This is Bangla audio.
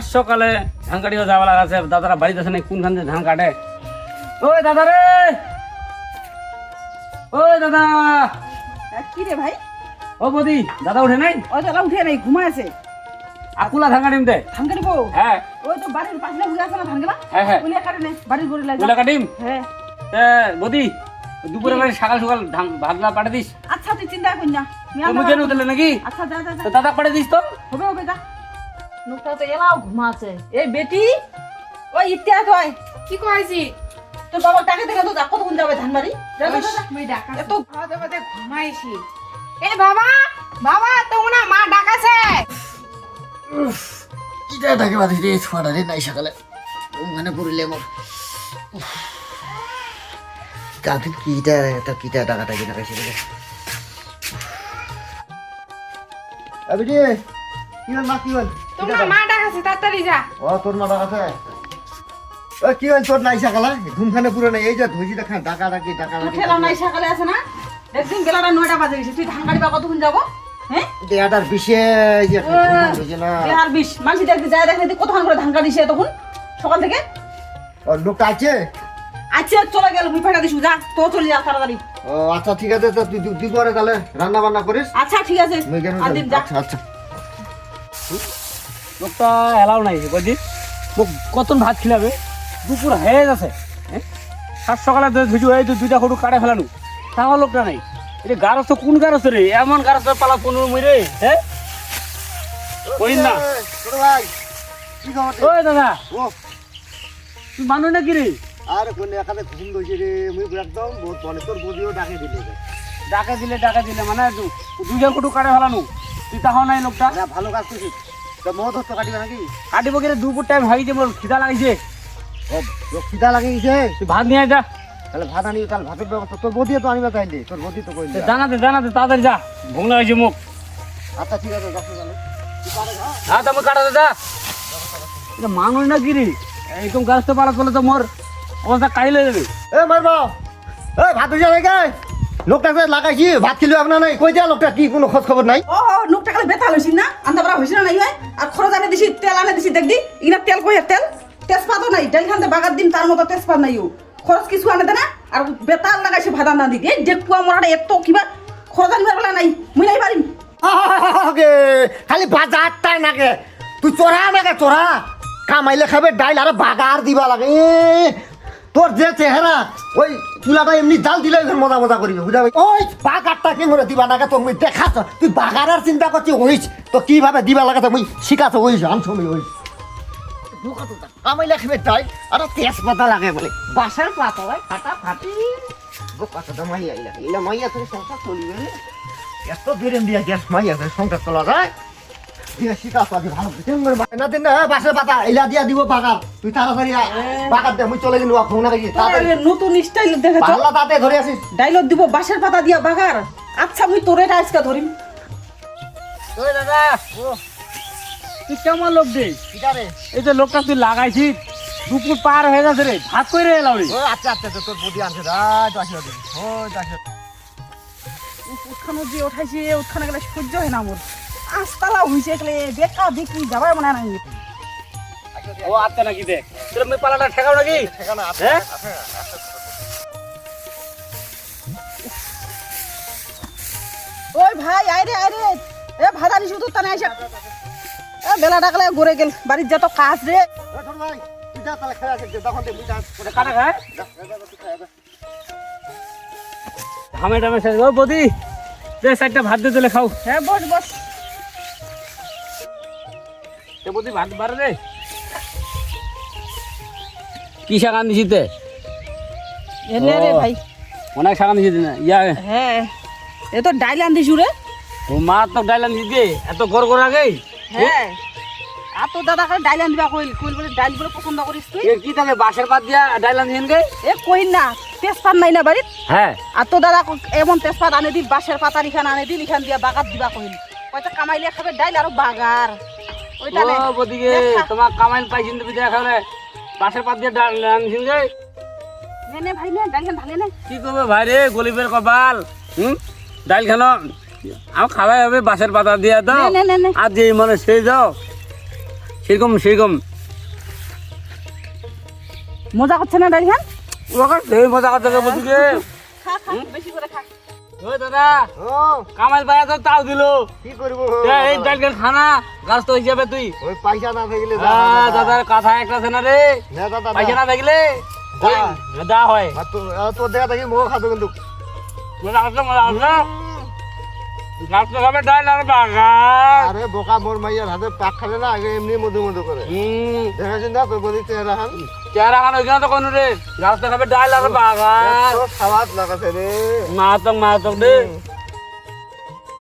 সাত সকালে ধান কাটিও যাওয়া লাগাছে দাদারা বাড়িতে আছে না কোনখান থেকে ধান কাটে? ওই দাদা রে! ওই দাদা! কি রে ভাই? ও বদি দাদা উঠে নাই? ওই তো উঠে নেই ঘুমায় আছে। আকুলা ধান কাটিম দে? ধান কাটিব? হ্যাঁ। ওই তো বাড়ির পাশে ঘুরে আছে না ধান গেলা হ্যাঁ হ্যাঁ। ওইলে কাটে নে বাড়ির ঘুরে লাগে ওগুলা কাটিম? হ্যাঁ। বদি দুপুরে মানে সকাল সকাল ধান ভাতলা পাঠে দিস। আচ্ছা তুই চিন্তা করিস না। আমি তো আবার- উঠলে নাকি? আচ্ছা তো দাদা পাঠে দিস তো। হবে হবে যা। নুকটা তো এলাও ঘুমাচ্ছে এই বেটি ওই ইতিহাস হয় কি কইছি? তোর বাবা টাকা দেখে তো যা কতক্ষণ যাবে ধান বাড়ি? যা যা, যা, যা। মই ডাকা এত ঘুমাইছি। এ বাবা বাবা তোমরা মা ডাকাছে। কিটা থাকে বাদি রে ছোয়াটা রে নাই সকালে ওখানে পড়িলে মোর। কাফির কিটা একটা কিটা টাকা টাকি টাকাইছে রে। আবি কি হল মা কি হল? তোমরা মা ডাকাছে তাড়াতাড়ি যা। ও তোর মা টাকা আছে? ও কি হল তোর নাই সকালে? ঘুমখানে পুরো নাই এই যে ধুজি দেখা টাকা তোর টাকি ঠেলা নাই সকালে আছে না? একদিন বেলাটা নয়টা বাজে গেছে। তুই ধান কাটিবা কতক্ষণ যাব? হ্যাঁ? দেয়াটার বিষে যে হয়েছে না। বিহার বিষ। মানুষ দেখতে যায় দেখে তুই কতক্ষণ করে ধান কাটিস তখন? সকাল থেকে? ও লোকটা আছে? আচ্ছা চলে গেল মুই ফেটা দিস যা তো চলে যা তাড়াতাড়ি। ও আচ্ছা ঠিক আছে তো তুই তুই পরে তাহলে রান্না বান্না করিস? আচ্ছা ঠিক আছে। আচ্ছা আচ্ছা। লোকটা এলাও নাই বুঝলি মোক কতন ভাত খিলাবে? দুপুর হয়ে গেছে হ্যাঁ? সাত সকালে ধুজু হয়ে দুইটা খড়ু কাটে ফেলানু তাও লোকটা নাই। এটা গারস তো কোন গারস রে এমন গারস পালা কোন মই রে হ্যাঁ কইন না? ওই দাদা। তুই মানুষ নাকি রে আরে কোন একাতে ঘুম দইছে রে মুই একদম বহুত মনে তোর বদিও ডাকে দিলে ডাকে দিলে ডাকে দিলে মানে দু- দুইটা খড়ু কাটে ফেলানু। তুই তাহাও নাই লোকটা। ভালো কাজ করছিস মদ হতো কাটিবে নাকি? কাটিব গেলে দুপুর টাইম হাইছে মোর খিদা লাগিছে। রক্ষিতা লাগে গেছে তুই ভাত নিয়ে যা। তাহলে ভাত আনি তাহলে ভাতের ব্যবস্থা। তোর বদিও তো আনিবা চাইলি তোর বদি তো কইলি জানাতে জানাতে তাড়াতাড়ি যা। ভোগ লাগাইছে মুখ। আচ্ছা ঠিক আছে যাচ্ছ তাহলে। পারে যা। হ্যাঁ তুমি কাটাতে যা। এটা মানুষ না কি রে? এইরকম গাছ তো পালা করলে তো মোর অবস্থা কাইলে যাবে। এ মারবা। এ ভাত হইছে নাকি লোকটা যে লাগাইছি ভাত খেলে আপনার নাই? কই দিয়া লোকটা কি কোনো খোঁজ খবর নাই? ও নুকটা কালে বেতা লইছিস না? আন্দা বড় হইছিস না নাই হয় আর খরচ আনে দিছি তেল আনে দিছি দেখদি ইনা তেল কইয়া তেল। তেজপাতও নাই ডাল খানতে বাগার দিন তার মতো তেজপাত নাই খরচ কিছু আনে দে না আর বেতাল লাগাইছে ভাদা না দিদি ডেকুয়া মরাটা এত কিবা খরচ আনিবার বেলা নাই। মুই নাই পারিম খালি বাজারটাই নাকে। তুই চোরা নাকে চোরা কামাইলে খাবে ডাইল আর বাগার দিবা লাগে। এ, তোর যে চেহারা, ওই চুলাটা এমনি জাল দিলে মজা মজা করিবে, বুঝা ওই বাগারটা কি করে দিবা তোর মুই দেখাছ? তুই বাগারের চিন্তা করছি হইস তো কীভাবে দিবা লাগে তো মুই শিখাছ হইস মুই হইস কামাইলে খাবে ডাইল আর তেজপাতা লাগে বলে। বাসার পাতা ভাই ফাটা। ফাটি বোকাটা মাই আইলা এলা মাইয়া, তোর সংসার চলিবে? এত বেরেন দিয়া গ্যাস মাইয়া, তোর সংসার চলা যায়। নতুন স্টাইল দেখে চল পাল্লা তাতে। ধরে আসিস ডাইলগ দিব বাঁশের পাতা দিয়া বাগার আচ্ছা মুই তোরে আজকে ধরিম দাদা তুই কেমন লোক রে এই যে লোকটা তুই লাগাইছিস দুপুর পার হয়ে গেছে রে ভাত করে রে এলাও রে আচ্ছা আচ্ছা তোর বুদ্ধি আনছে উৎখানো যে উঠাইছে উৎখানে গেলে সহ্য হয় না মোর আস্তালা হইছে গেলে বেকা দেখি যাবার মনে নাই। ও আত্মা নাকি দেখ। পালাটা ঠেকাও নাকি? ঠিকানা আছে হ্যাঁ? ওই ভাই আইরে আইরে এ ভাদানি শুধু তানে আইসা। এ বেলা ডাকলে ঘুরে গেল। বাড়ির যত কাজ রে। ভাই তুই যা তাহলে খেলা তখন কাটা খায়? টামে শেষ। বদি দে চারটা ভাত দিয়ে দিলে খাও। হ্যাঁ বস বস। কি শাক আনিছি তে? এনে রে ও। ভাই। অনেক আনিছি না ইয়া। হ্যাঁ এ তো ডাইল আনদিছু রে। ও মা তো ডাইল আনিছি দে এত গড় গড় আগে। হ্যাঁ আর তোর দাদা খালি ডাইল কইল কইল বলে ডাইল বলে পছন্দ করিস তুই? এ কি তাহলে বাঁশের পাত দিয়া ডাইল আনিছেন গে? এ কইন না তেজপাত নাই না বাড়িত? হ্যাঁ। আর তোর দাদা এমন তেজপাত আনে দিল বাঁশের পাতার ইখান আনে দিল ইখান দিয়া বাগাত দিবা কইল। কয়টা কামাইলে খাবে ডাইল আর বাগার। ওইটা। ও বদিকে। তোমার পাইছেন তুমি পাত দিয়ে ডাইল গে নে নে ভাই নে ডাইল খান নে কি করবে ভাই রে গরিবের কপাল হুম? ডাইল খানো আমার খাওয়াই হবে বাঁশের পাতা দিয়ে দাও। নে, নে, নে, নে। আর যেই মনে সেই দাও সেরকম সেরকম মজা করছে না ডাইল খান? সেই মজা করতে হবে বুঝলি খা খা বেশি করে খা। ওই দাদা কামাল ভাই তো তাও দিল। কি করব? এই ডাল খানা। গাছ তো হিসাবে তুই। ওই পয়সা না থাকলে। দাদার কথা একটা আছে না রে। দাদা পয়সা না থাকলে দা হয়। তোর দেখা দেখি মোহ খাতো কিন্তু। আসলো মজা আসলো গাছ তো খাবে ডাল আর বাগান আরে বোকা মোর মাইয়ার হাতে পাক খালে না আগে এমনি মধু মধু করে। হুম। দেখাছেন না তোর বলি চেহারা খান চেহারা খান ওইখানে তো কোনো রে। গাছ তো খাবে ডাল আর বাগান খাওয়াত লাগাছে রে। মাতক মাতক রে।